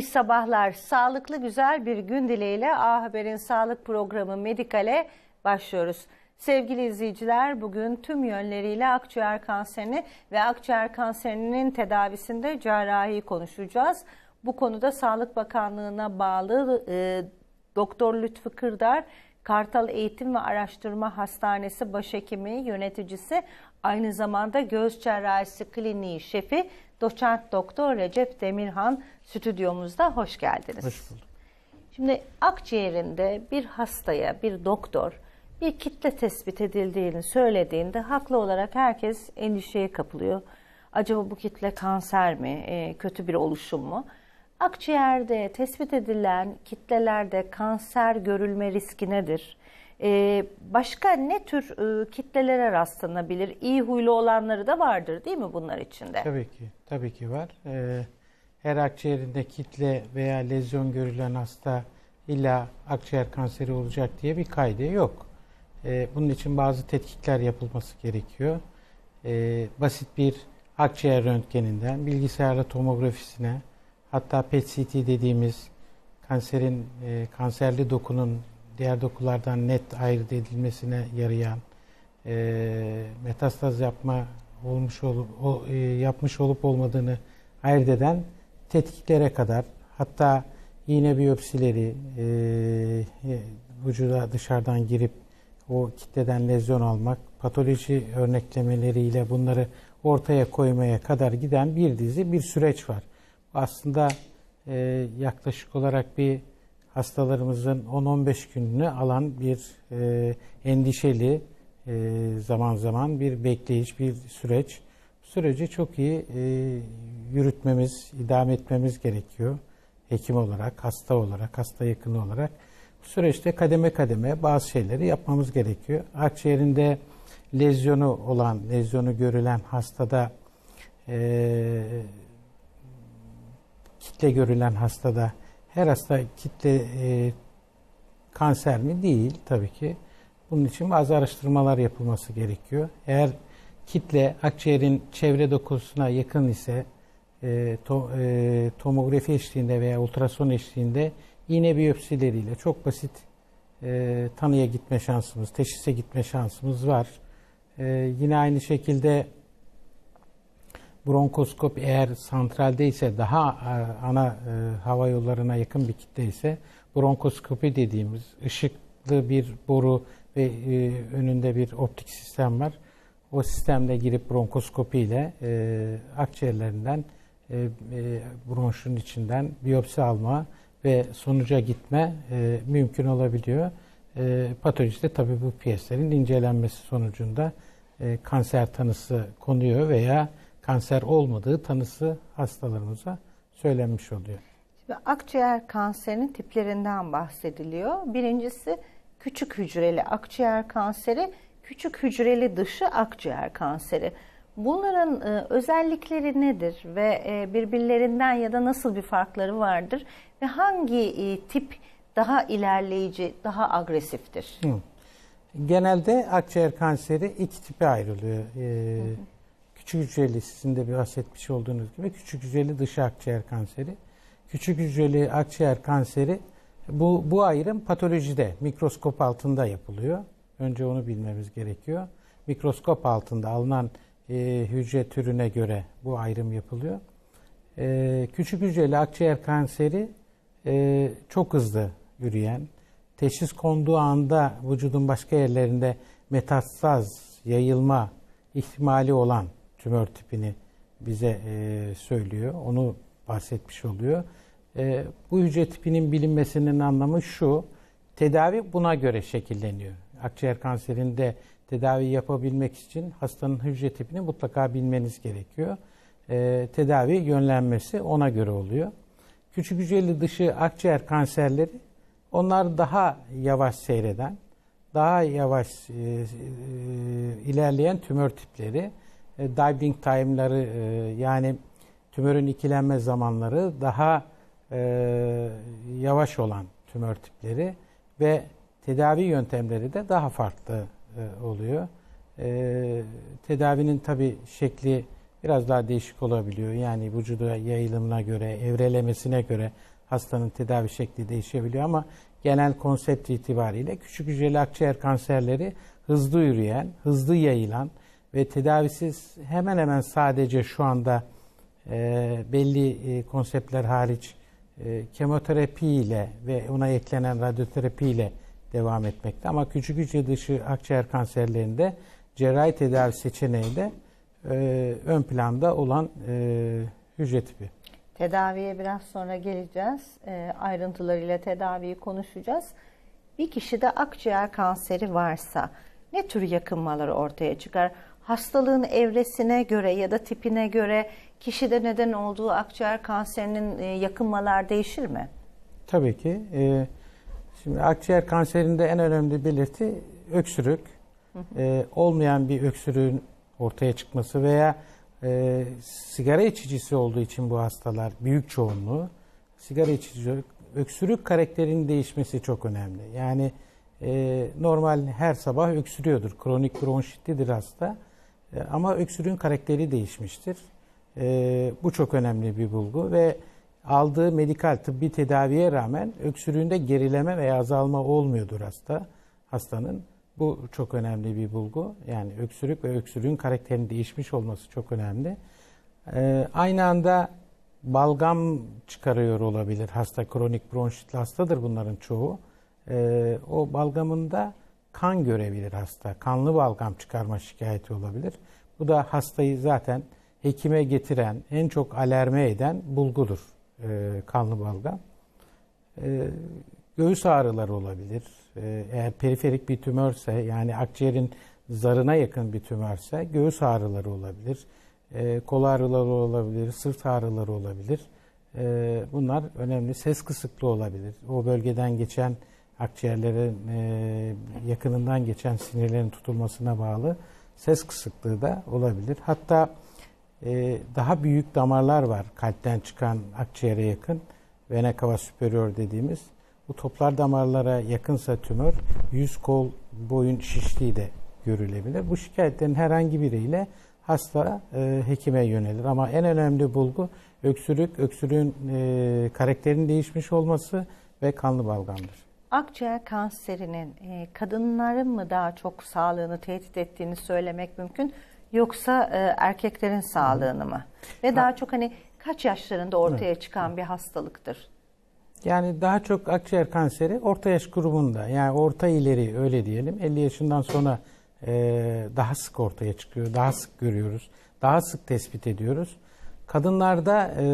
İyi sabahlar. Sağlıklı güzel bir gün dileğiyle A Haber'in sağlık programı Medikal'e başlıyoruz. Sevgili izleyiciler bugün tüm yönleriyle akciğer kanserini ve akciğer kanserinin tedavisinde cerrahi konuşacağız. Bu konuda Sağlık Bakanlığı'na bağlı e, Doktor Lütfü Kırdar, Kartal Eğitim ve Araştırma Hastanesi Başhekimi Yöneticisi, aynı zamanda göğüs cerrahisi kliniği şefi Doçent Doktor Recep Demirhan stüdyomuzda hoş geldiniz. Hoş bulduk. Şimdi akciğerinde bir hastaya bir doktor bir kitle tespit edildiğini söylediğinde haklı olarak herkes endişeye kapılıyor. Acaba bu kitle kanser mi, e, kötü bir oluşum mu? Akciğerde tespit edilen kitlelerde kanser görülme riski nedir? Ee, başka ne tür e, kitlelere rastlanabilir? İyi huylu olanları da vardır değil mi bunlar içinde? Tabii ki, tabii ki var. Ee, her akciğerinde kitle veya lezyon görülen hasta illa akciğer kanseri olacak diye bir kaydı yok. Ee, bunun için bazı tetkikler yapılması gerekiyor. Ee, basit bir akciğer röntgeninden bilgisayarlı tomografisine hatta PET-CT dediğimiz kanserin e, kanserli dokunun diğer dokulardan net ayırt edilmesine yarayan e, metastaz yapma olmuş olup o, e, yapmış olup olmadığını ayırt eden tetkiklere kadar hatta iğne biyopsileri e, e, vücuda dışarıdan girip o kitleden lezyon almak patoloji örneklemeleriyle bunları ortaya koymaya kadar giden bir dizi bir süreç var. Aslında e, yaklaşık olarak bir hastalarımızın 10-15 gününü alan bir e, endişeli e, zaman zaman bir bekleyiş, bir süreç. Bu süreci çok iyi e, yürütmemiz, idame etmemiz gerekiyor. Hekim olarak, hasta olarak, hasta yakını olarak. Bu süreçte kademe kademe bazı şeyleri yapmamız gerekiyor. Akciğerinde lezyonu olan, lezyonu görülen hastada e, kitle görülen hastada her hasta kitle e, kanser mi? Değil tabii ki. Bunun için bazı araştırmalar yapılması gerekiyor. Eğer kitle akciğerin çevre dokusuna yakın ise e, to, e, tomografi eşliğinde veya ultrason eşliğinde iğne biyopsileriyle çok basit e, tanıya gitme şansımız, teşhise gitme şansımız var. E, yine aynı şekilde bronkoskop eğer santralde ise daha e, ana e, hava yollarına yakın bir kitle ise bronkoskopi dediğimiz ışıklı bir boru ve e, önünde bir optik sistem var. O sistemde girip bronkoskopi ile akciğerlerinden bronşun içinden biyopsi alma ve sonuca gitme mümkün olabiliyor. Patolojide tabii bu piyeslerin incelenmesi sonucunda kanser tanısı konuyor veya kanser olmadığı tanısı hastalarımıza söylenmiş oluyor. Şimdi akciğer kanserinin tiplerinden bahsediliyor. Birincisi küçük hücreli akciğer kanseri, küçük hücreli dışı akciğer kanseri. Bunların e, özellikleri nedir ve e, birbirlerinden ya da nasıl bir farkları vardır ve hangi e, tip daha ilerleyici, daha agresiftir? Hı. Genelde akciğer kanseri iki tipe ayrılıyor. Ee, hı hı küçük hücreli sizin de bahsetmiş olduğunuz gibi küçük hücreli dış akciğer kanseri. Küçük hücreli akciğer kanseri bu, bu ayrım patolojide mikroskop altında yapılıyor. Önce onu bilmemiz gerekiyor. Mikroskop altında alınan e, hücre türüne göre bu ayrım yapılıyor. E, küçük hücreli akciğer kanseri e, çok hızlı yürüyen, teşhis konduğu anda vücudun başka yerlerinde metastaz, yayılma ihtimali olan tümör tipini bize e, söylüyor. Onu bahsetmiş oluyor. E, bu hücre tipinin bilinmesinin anlamı şu. Tedavi buna göre şekilleniyor. Akciğer kanserinde tedavi yapabilmek için hastanın hücre tipini mutlaka bilmeniz gerekiyor. E, tedavi yönlenmesi ona göre oluyor. Küçük hücreli dışı akciğer kanserleri onlar daha yavaş seyreden, daha yavaş e, e, ilerleyen tümör tipleri e, diving time'ları e, yani tümörün ikilenme zamanları daha e, yavaş olan tümör tipleri ve tedavi yöntemleri de daha farklı oluyor. Tedavinin tabi şekli biraz daha değişik olabiliyor. Yani vücuda yayılımına göre, evrelemesine göre hastanın tedavi şekli değişebiliyor ama genel konsept itibariyle küçük hücreli akciğer kanserleri hızlı yürüyen, hızlı yayılan ve tedavisiz hemen hemen sadece şu anda e, belli e, konseptler hariç e, kemoterapi ile ve ona eklenen radyoterapi ile devam etmekte. Ama küçük hücre dışı akciğer kanserlerinde cerrahi tedavi seçeneği de e, ön planda olan e, hücre tipi. Tedaviye biraz sonra geleceğiz. E, ayrıntılarıyla tedaviyi konuşacağız. Bir kişide akciğer kanseri varsa ne tür yakınmalar ortaya çıkar? Hastalığın evresine göre ya da tipine göre kişide neden olduğu akciğer kanserinin e, yakınmalar değişir mi? Tabii ki. E, şimdi akciğer kanserinde en önemli belirti öksürük. E, olmayan bir öksürüğün ortaya çıkması veya e, sigara içicisi olduğu için bu hastalar büyük çoğunluğu sigara içici öksürük karakterinin değişmesi çok önemli. Yani e, normal her sabah öksürüyordur. Kronik bronşitlidir hasta. E, ama öksürüğün karakteri değişmiştir. E, bu çok önemli bir bulgu ve aldığı medikal tıbbi tedaviye rağmen öksürüğünde gerileme veya azalma olmuyordur hasta hastanın. Bu çok önemli bir bulgu. Yani öksürük ve öksürüğün karakterinin değişmiş olması çok önemli. Ee, aynı anda balgam çıkarıyor olabilir. Hasta kronik bronşitli hastadır bunların çoğu. O balgamında kan görebilir hasta. Kanlı balgam çıkarma şikayeti olabilir. Bu da hastayı zaten hekime getiren, en çok alerme eden bulgudur e, kanlı balgam. E, göğüs ağrıları olabilir. E, eğer periferik bir tümörse yani akciğerin zarına yakın bir tümörse göğüs ağrıları olabilir. E, kol ağrıları olabilir, sırt ağrıları olabilir. E, bunlar önemli. Ses kısıklığı olabilir. O bölgeden geçen akciğerlerin e, yakınından geçen sinirlerin tutulmasına bağlı ses kısıklığı da olabilir. Hatta e, daha büyük damarlar var kalpten çıkan akciğere yakın vena cava superior dediğimiz. Bu toplar damarlara yakınsa tümör yüz kol boyun şişliği de görülebilir. Bu şikayetlerin herhangi biriyle hasta e, hekime yönelir. Ama en önemli bulgu öksürük, öksürüğün e, karakterinin değişmiş olması ve kanlı balgamdır. Akciğer kanserinin e, kadınların mı daha çok sağlığını tehdit ettiğini söylemek mümkün yoksa e, erkeklerin sağlığını mı? Ve daha çok hani kaç yaşlarında ortaya çıkan bir hastalıktır? Yani daha çok akciğer kanseri orta yaş grubunda yani orta ileri öyle diyelim 50 yaşından sonra e, daha sık ortaya çıkıyor, daha sık görüyoruz, daha sık tespit ediyoruz. Kadınlarda e,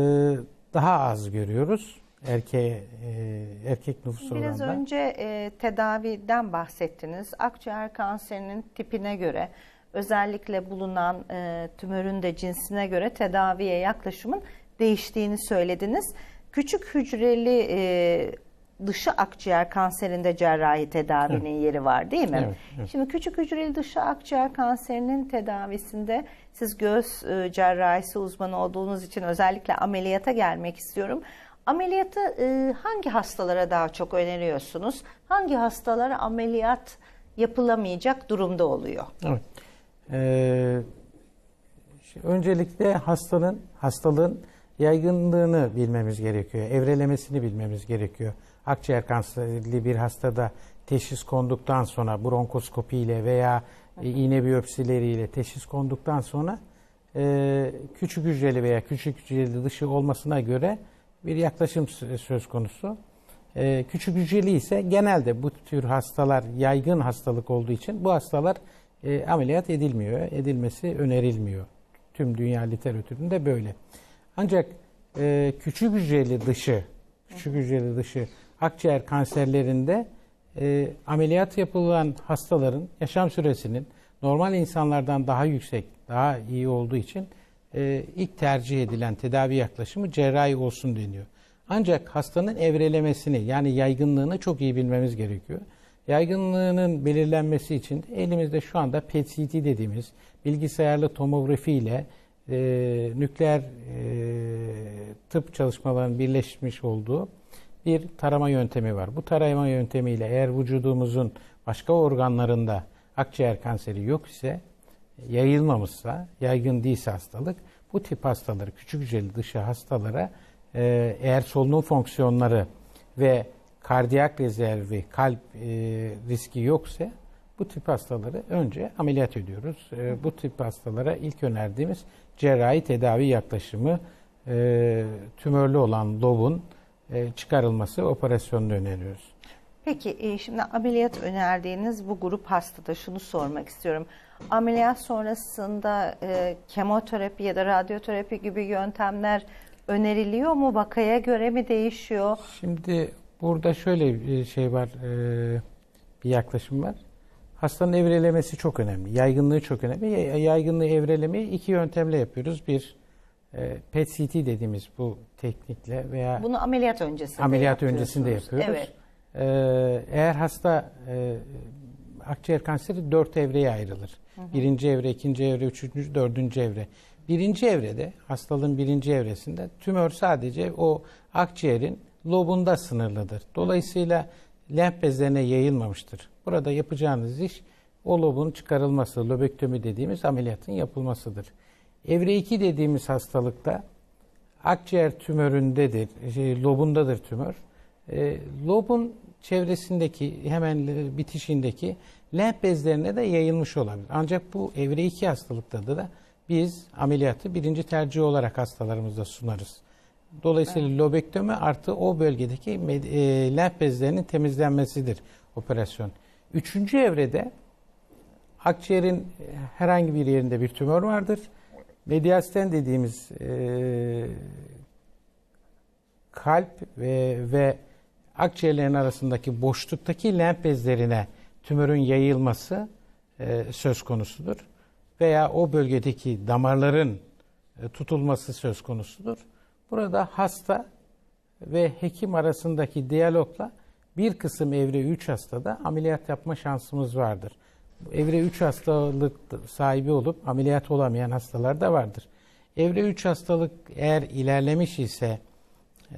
daha az görüyoruz erkeğe e, erkek nüfus Biraz oranında. önce e, tedaviden bahsettiniz. Akciğer kanserinin tipine göre özellikle bulunan e, tümörün de cinsine göre tedaviye yaklaşımın değiştiğini söylediniz. Küçük hücreli e, dışı akciğer kanserinde cerrahi tedavinin yeri var değil mi? Evet, evet. Şimdi küçük hücreli dışı akciğer kanserinin tedavisinde siz göğüs e, cerrahisi uzmanı olduğunuz için özellikle ameliyata gelmek istiyorum. Ameliyatı e, hangi hastalara daha çok öneriyorsunuz? Hangi hastalar ameliyat yapılamayacak durumda oluyor? Evet. Ee, öncelikle hastanın hastalığın yaygınlığını bilmemiz gerekiyor. Evrelemesini bilmemiz gerekiyor. Akciğer kanserli bir hastada teşhis konduktan sonra bronkoskopi ile veya e, iğne biyopsileriyle teşhis konduktan sonra e, küçük hücreli veya küçük hücreli dışı olmasına göre bir yaklaşım söz konusu. E, küçük hücreli ise genelde bu tür hastalar yaygın hastalık olduğu için bu hastalar e, ameliyat edilmiyor, edilmesi önerilmiyor. Tüm dünya literatüründe böyle. Ancak e, küçük hücreli dışı, küçük hücreli dışı akciğer kanserlerinde e, ameliyat yapılan hastaların yaşam süresinin normal insanlardan daha yüksek, daha iyi olduğu için e, ilk tercih edilen tedavi yaklaşımı cerrahi olsun deniyor. Ancak hastanın evrelemesini yani yaygınlığını çok iyi bilmemiz gerekiyor. Yaygınlığının belirlenmesi için elimizde şu anda PET-CT dediğimiz bilgisayarlı tomografi ile e, nükleer e, tıp çalışmalarının birleşmiş olduğu bir tarama yöntemi var. Bu tarama yöntemiyle eğer vücudumuzun başka organlarında akciğer kanseri yok ise, yayılmamışsa, yaygın değilse hastalık, bu tip hastaları, küçük hücreli dışı hastalara e, eğer solunum fonksiyonları ve kardiyak rezervi, kalp e, riski yoksa bu tip hastaları önce ameliyat ediyoruz. E, bu tip hastalara ilk önerdiğimiz cerrahi tedavi yaklaşımı e, tümörlü olan lobun e, çıkarılması operasyonunu öneriyoruz. Peki e, şimdi ameliyat önerdiğiniz bu grup hastada şunu sormak istiyorum. Ameliyat sonrasında e, kemoterapi ya da radyoterapi gibi yöntemler öneriliyor mu? Vakaya göre mi değişiyor? Şimdi burada şöyle bir şey var, e, bir yaklaşım var. Hastanın evrelemesi çok önemli, yaygınlığı çok önemli. Ya- Yaygınlığı evrelemeyi iki yöntemle yapıyoruz. Bir e, PET-CT dediğimiz bu teknikle veya Bunu ameliyat öncesinde ameliyat öncesinde yapıyoruz. Evet. Ee, eğer hasta e, akciğer kanseri dört evreye ayrılır. Birinci evre, ikinci evre, üçüncü, dördüncü evre. Birinci evrede, hastalığın birinci evresinde tümör sadece o akciğerin lobunda sınırlıdır. Dolayısıyla lenf bezlerine yayılmamıştır. Burada yapacağınız iş o lobun çıkarılması, lobektomi dediğimiz ameliyatın yapılmasıdır. Evre 2 dediğimiz hastalıkta akciğer tümöründedir, şey, lobundadır tümör. E, lobun çevresindeki hemen e, bitişindeki lenf bezlerine de yayılmış olabilir. Ancak bu evre 2 hastalıkta da biz ameliyatı birinci tercih olarak hastalarımızda sunarız. Dolayısıyla lobektomi artı o bölgedeki e, lenf bezlerinin temizlenmesidir operasyon. Üçüncü evrede akciğerin e, herhangi bir yerinde bir tümör vardır. Mediasten dediğimiz e, kalp ve, ve akciğerlerin arasındaki boşluktaki lenf bezlerine tümörün yayılması e, söz konusudur. Veya o bölgedeki damarların e, tutulması söz konusudur. Burada hasta ve hekim arasındaki diyalogla bir kısım evre 3 hastada ameliyat yapma şansımız vardır. Evre 3 hastalık sahibi olup ameliyat olamayan hastalar da vardır. Evre 3 hastalık eğer ilerlemiş ise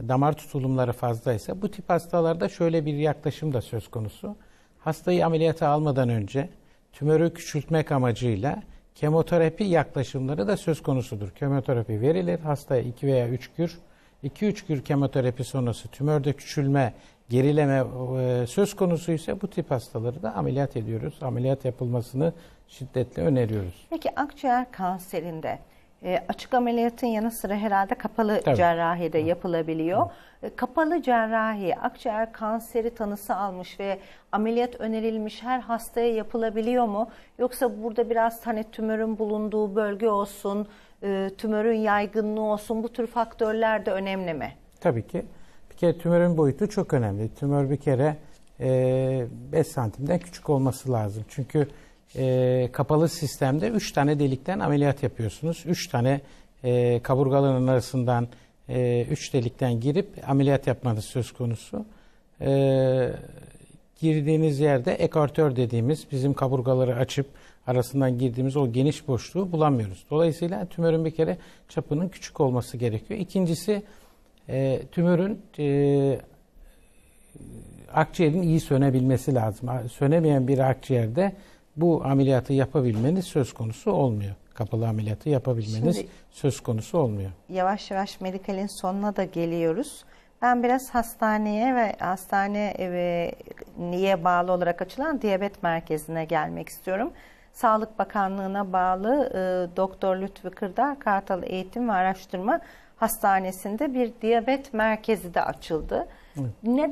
damar tutulumları fazlaysa bu tip hastalarda şöyle bir yaklaşım da söz konusu. Hastayı ameliyata almadan önce tümörü küçültmek amacıyla kemoterapi yaklaşımları da söz konusudur. Kemoterapi verilir hastaya 2 veya 3 kür. 2-3 kür kemoterapi sonrası tümörde küçülme, gerileme e, söz konusuysa bu tip hastaları da ameliyat ediyoruz. Ameliyat yapılmasını şiddetle öneriyoruz. Peki akciğer kanserinde e, açık ameliyatın yanı sıra herhalde kapalı Tabii. cerrahi de yapılabiliyor. E, kapalı cerrahi akciğer kanseri tanısı almış ve ameliyat önerilmiş her hastaya yapılabiliyor mu? Yoksa burada biraz hani tümörün bulunduğu bölge olsun, e, tümörün yaygınlığı olsun bu tür faktörler de önemli mi? Tabii ki. Bir kere tümörün boyutu çok önemli. Tümör bir kere e, 5 santimden küçük olması lazım. Çünkü e, kapalı sistemde 3 tane delikten ameliyat yapıyorsunuz. 3 tane e, kaburgaların arasından 3 delikten girip ameliyat yapmanız söz konusu. E, girdiğiniz yerde ekartör dediğimiz bizim kaburgaları açıp arasından girdiğimiz o geniş boşluğu bulamıyoruz. Dolayısıyla tümörün bir kere çapının küçük olması gerekiyor. İkincisi e, tümörün e, akciğerin iyi sönebilmesi lazım. Sönemeyen bir akciğerde bu ameliyatı yapabilmeniz söz konusu olmuyor. Kapalı ameliyatı yapabilmeniz Şimdi- söz konusu olmuyor. Yavaş yavaş medikalin sonuna da geliyoruz. Ben biraz hastaneye ve hastaneye bağlı olarak açılan diyabet merkezine gelmek istiyorum. Sağlık Bakanlığı'na bağlı e, Doktor Lütfü Kırdar Kartal Eğitim ve Araştırma Hastanesi'nde bir diyabet merkezi de açıldı. Ne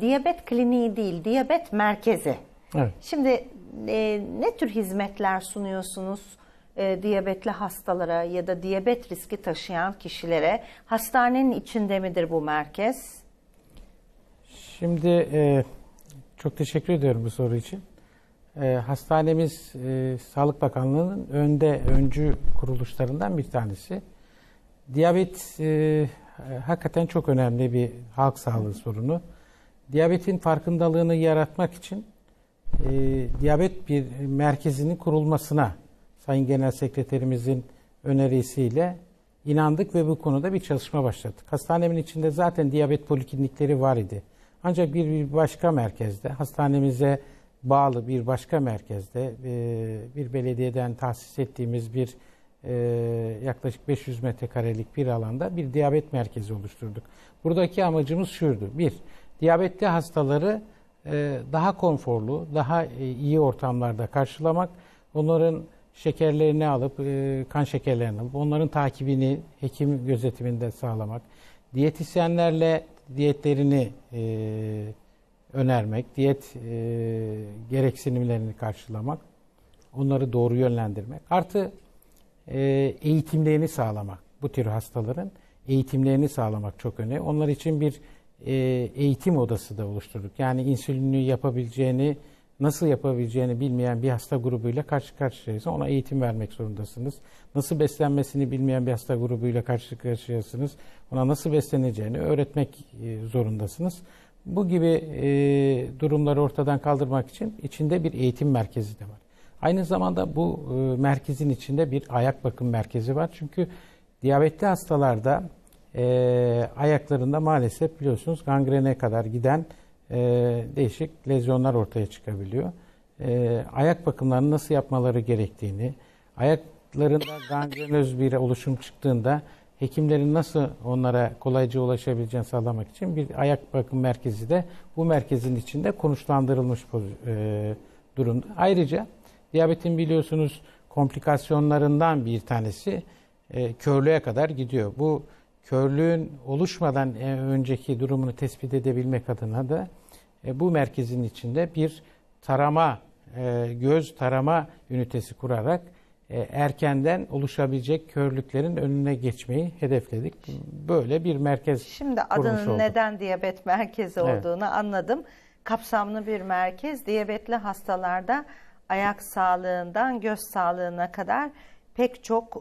diyabet kliniği değil, diyabet merkezi. Evet. Şimdi e, ne tür hizmetler sunuyorsunuz e, diyabetli hastalara ya da diyabet riski taşıyan kişilere? Hastanenin içinde midir bu merkez? Şimdi e, çok teşekkür ediyorum bu soru için. E, hastanemiz e, Sağlık Bakanlığı'nın önde öncü kuruluşlarından bir tanesi. Diyabet e, hakikaten çok önemli bir halk sağlığı sorunu. Diyabetin farkındalığını yaratmak için e, diyabet bir merkezinin kurulmasına Sayın Genel Sekreterimizin önerisiyle inandık ve bu konuda bir çalışma başlattık. Hastanemin içinde zaten diyabet poliklinikleri var idi. Ancak bir, bir başka merkezde, hastanemize bağlı bir başka merkezde, e, bir belediyeden tahsis ettiğimiz bir e, yaklaşık 500 metrekarelik bir alanda bir diyabet merkezi oluşturduk. Buradaki amacımız şuydu. Bir, diyabetli hastaları daha konforlu, daha e, iyi ortamlarda karşılamak, onların şekerlerini alıp, e, kan şekerlerini alıp, onların takibini hekim gözetiminde sağlamak, diyetisyenlerle diyetlerini e, önermek, diyet e, gereksinimlerini karşılamak, onları doğru yönlendirmek. Artı e, eğitimlerini sağlamak. Bu tür hastaların eğitimlerini sağlamak çok önemli. Onlar için bir e, eğitim odası da oluşturduk. Yani insülini yapabileceğini, nasıl yapabileceğini bilmeyen bir hasta grubuyla karşı karşıyayız. Ona eğitim vermek zorundasınız. Nasıl beslenmesini bilmeyen bir hasta grubuyla karşı karşıyasınız. Ona nasıl besleneceğini öğretmek e, zorundasınız. Bu gibi e, durumları ortadan kaldırmak için içinde bir eğitim merkezi de var. Aynı zamanda bu e, merkezin içinde bir ayak bakım merkezi var. Çünkü diyabetli hastalarda e, ayaklarında maalesef biliyorsunuz gangrene kadar giden e, değişik lezyonlar ortaya çıkabiliyor. E, ayak bakımlarını nasıl yapmaları gerektiğini, ayaklarında gangrenöz bir oluşum çıktığında hekimlerin nasıl onlara kolayca ulaşabileceğini sağlamak için bir ayak bakım merkezi de bu merkezin içinde konuşlandırılmış e, durumda. Ayrıca diyabetin biliyorsunuz komplikasyonlarından bir tanesi e, körlüğe kadar gidiyor. Bu körlüğün oluşmadan e, önceki durumunu tespit edebilmek adına da e, bu merkezin içinde bir tarama, e, göz tarama ünitesi kurarak erkenden oluşabilecek körlüklerin önüne geçmeyi hedefledik. Böyle bir merkez Şimdi adının olduk. neden diyabet merkezi Evet. olduğunu anladım. Kapsamlı bir merkez. Diyabetli hastalarda ayak sağlığından göz sağlığına kadar pek çok e,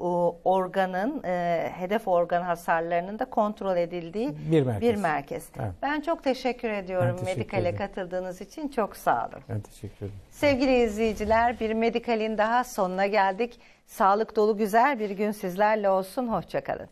organın, e, hedef organ hasarlarının da kontrol edildiği Bir merkez. bir merkez. Evet. Ben çok teşekkür ediyorum Ben teşekkür Medikal'e katıldığınız için. Çok sağ olun. Ben teşekkür ederim. Sevgili izleyiciler, bir Medikal'in daha sonuna geldik. Sağlık dolu güzel bir gün sizlerle olsun. Hoşçakalın.